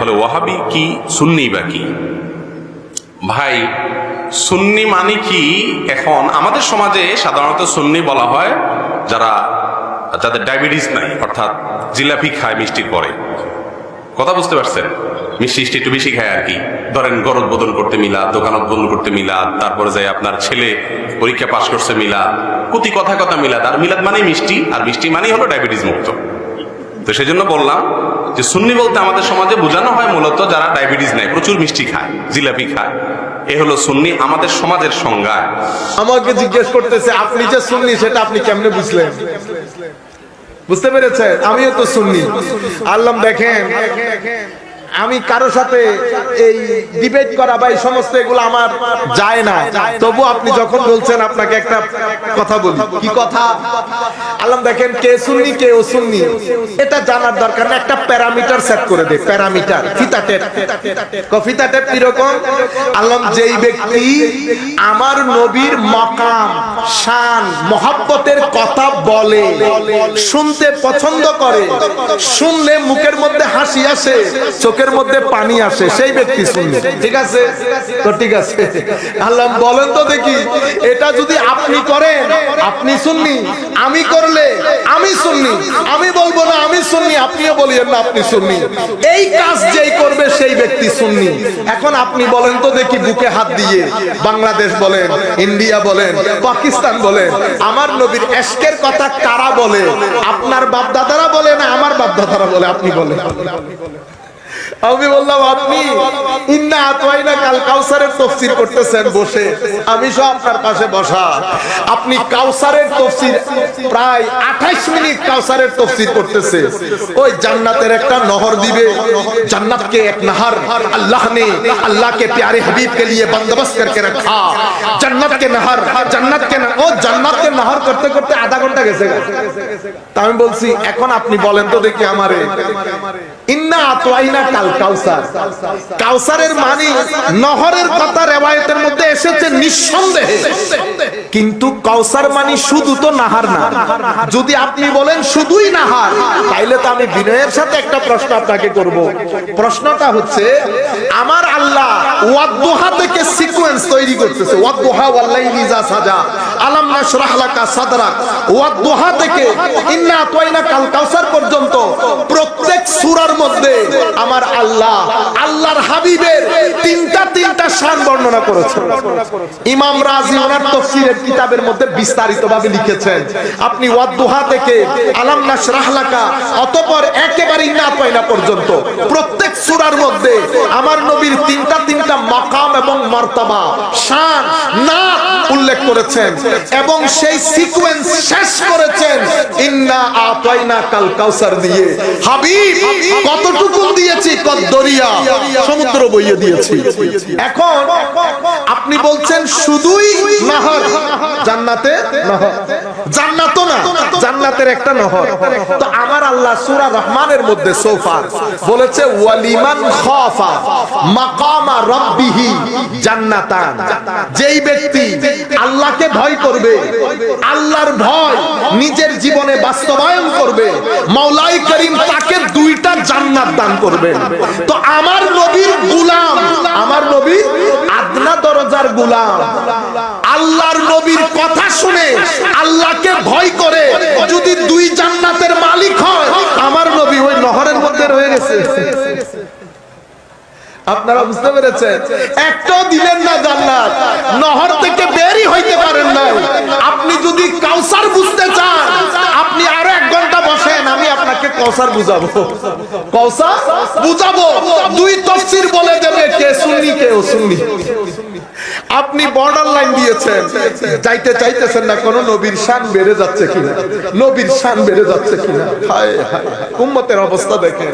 তাহলে ওয়াহাবি কি, সুন্নি বা কি? ভাই, সুন্নি মানে কি? এখন আমাদের সমাজে সাধারণত সুন্নি বলা হয় যারা, যাদের ডায়াবেটিস নাই, অর্থাৎ জিলাপি খায় মিষ্টির পরে। কথা বুঝতে পারছেন? মিষ্টি মিষ্টি একটু বেশি খায় আর কি। ধরেন গরদ বোধন করতে মিলা দোকান উদ্বোধন করতে মিলা তারপরে যাই আপনার ছেলে পরীক্ষা পাশ করছে মিলা প্রতি কথা কথা মিলাদ। আর মিলাদ মানেই মিষ্টি, আর মিষ্টি মানেই হলো ডায়াবেটিস মুক্ত। তো সেই জন্য বললাম যে সুন্নি বলতে আমাদের সমাজে বোঝানো হয় মূলত যারা ডায়াবেটিস নেয়, প্রচুর মিষ্টি খায়, জিলাপি খায়। এ হলো সুন্নি, আমাদের সমাজের সংজ্ঞা। আমাকে জিজ্ঞেস করতেছে, আপনি যে সুন্নি, সেটা আপনি কেমনে বুঝলেন? বুঝতে পেরেছেন? আমিও তো সুন্নি। আল্লাহ দেখেন আমি কারও সাথে এই ডিবেট করা বা এই সমস্ত এগুলো আমার যায় না। তবু আপনি যখন বলছেন, আপনাকে একটা কথা বলি। কি কথা? আল্লাহ দেখেন, কে শুননি কে ও শুননি এটা জানার দরকার না একটা প্যারামিটার সেট করে দে, প্যারামিটার, ফিতা টেপ। ফিতা টেপ কীরকম? আল্লাহ যেই ব্যক্তি আমার নবীর মকাম মহাব্বতের কথা বলে, শুনতে পছন্দ করে, শুনলে মুখের মধ্যে হাসি আসে, চোখের মধ্যে পানি আসে, সেই ব্যক্তি শুনলে ঠিক আছে? তো ঠিক আছে। আল্লাহ বলেন তো দেখি, এটা যদি আপনি করেন, আপনি শুননি আমি করলে আমি শুননি আমি বলব না আমি শুননি আপনিও বলিয়েন না আপনি শুননি এই কাজ যেই করবে সেই ব্যক্তি শুননি এখন আপনি বলেন তো দেখি, বুকে হাত দিয়ে বাংলাদেশ বলেন, ইন্ডিয়া বলেন, পাকিস্তান বলেন আমার নবীর এসকের কথা কারা বলে? আপনার বাপদাদারা বলে না আমার বাপ দাদারা বলে? আপনি বলেন। আমি বললাম আপনি ইন্না আতওয়াইনা কাল কাউসারের তাফসীর করতেছেন বসে আমি সব আপনার পাশে বসা আপনি কাউসারের তাফসীর প্রায় 28 মিনিট কাউসারের তাফসীর করতেছে ওই জান্নাতের একটা নহর দিবে জান্নাত के एक नहर अल्लाह ने अल्लाह के प्यारे हबीब के लिए बंदोबस्त करके रखा जन्नत के नहर जन्नत के न- ও জান্নাত के नहर করতে করতে আধা ঘন্টা গেছে তা আমি বলছি এখন আপনি বলেন তো দেখি আমারে ইন্না আতওয়াইনা মানে মানে যদি আপনি বলেন শুধুই নাহার, তাইলে তো আমি বিনয়ের সাথে একটা প্রশ্ন আপনাকে করব। প্রশ্নটা হচ্ছে, আমার আল্লাহ ওয়াদদুহা থেকে সিকোয়েন্স তৈরি করতেছে। থেকে পর্যন্ত প্রত্যেক সূরার মধ্যে আমার আল্লাহ, আল্লাহর হাবিবের তিনটা তিনটা শান বর্ণনা করেছেন। ইমাম রাজি ওনার তাফসীরের কিতাবের মধ্যে বিস্তারিতভাবে লিখেছেন, আপনি ওয়াদদুহা থেকে আলাম নাশরাহ লাকা, অতঃপর একেবারে না আতওয়াইনা পর্যন্ত, প্রত্যেক সূরার মধ্যে আমার নবীর তিনটা তিনটা মাকাম এবং মর্তবা, শান না উল্লেখ করেছেন এবং সেই সিকোয়েন্স শেষ করেছেন। ইন্না আতাইনা কাল কাউসার দিয়ে। হাবিব, কতটুকু দিয়েছি কত দরিয়া সমুদ্র বইয়ে দিয়েছি। এখন আপনি বলছেন, শুধুই নাহর, জান্নাতে নহর। জান্নাত না, জান্নাতের একটা নহর। তো আমার আল্লাহ রহমানের মধ্যে সোফার বলেছে, ওয়ালিমান খাফা মাকামা রাব্বিহি জান্নাতান। যেই ব্যক্তি আল্লাহকে ভয় করবে, আল্লাহর ভয় নিজের জীবনে বাস্তবায়ন করবে, মাওলাই করিম তাকে দুইটা জান্নাত দান করবেন। তো আমার নবীর গুলাম, আমার নবী আদনা দরজার গুলাম শুনে আল্লাহকে ভয় করে যদি দুই জান্নাতের মালিক হয়, আমার নবী ওই নহরের মধ্যে রয়ে গেছে। আপনারা বুঝতে পেরেছেন? একটাও দিলেন না জান্নাত। নহর থেকে বেরই হইতে পারেন না আপনি যদি কাউসার বুঝতে চান, আপনি আরও এক ঘণ্টা বসেন, আমি আপনাকে কৌসার বুঝাবো। কৌসার বুঝাবো। দুই তফসির বলে দেবে, কে শুননি কে ও শুননি আপনি বর্ডার লাইন দিয়েছেন। যাইতে চাইতেছেন না, কোন নবীর শান বেড়ে যাচ্ছে কিনা? নবীর শান বেড়ে যাচ্ছে কিনা? হায় হায় উম্মতের অবস্থা দেখে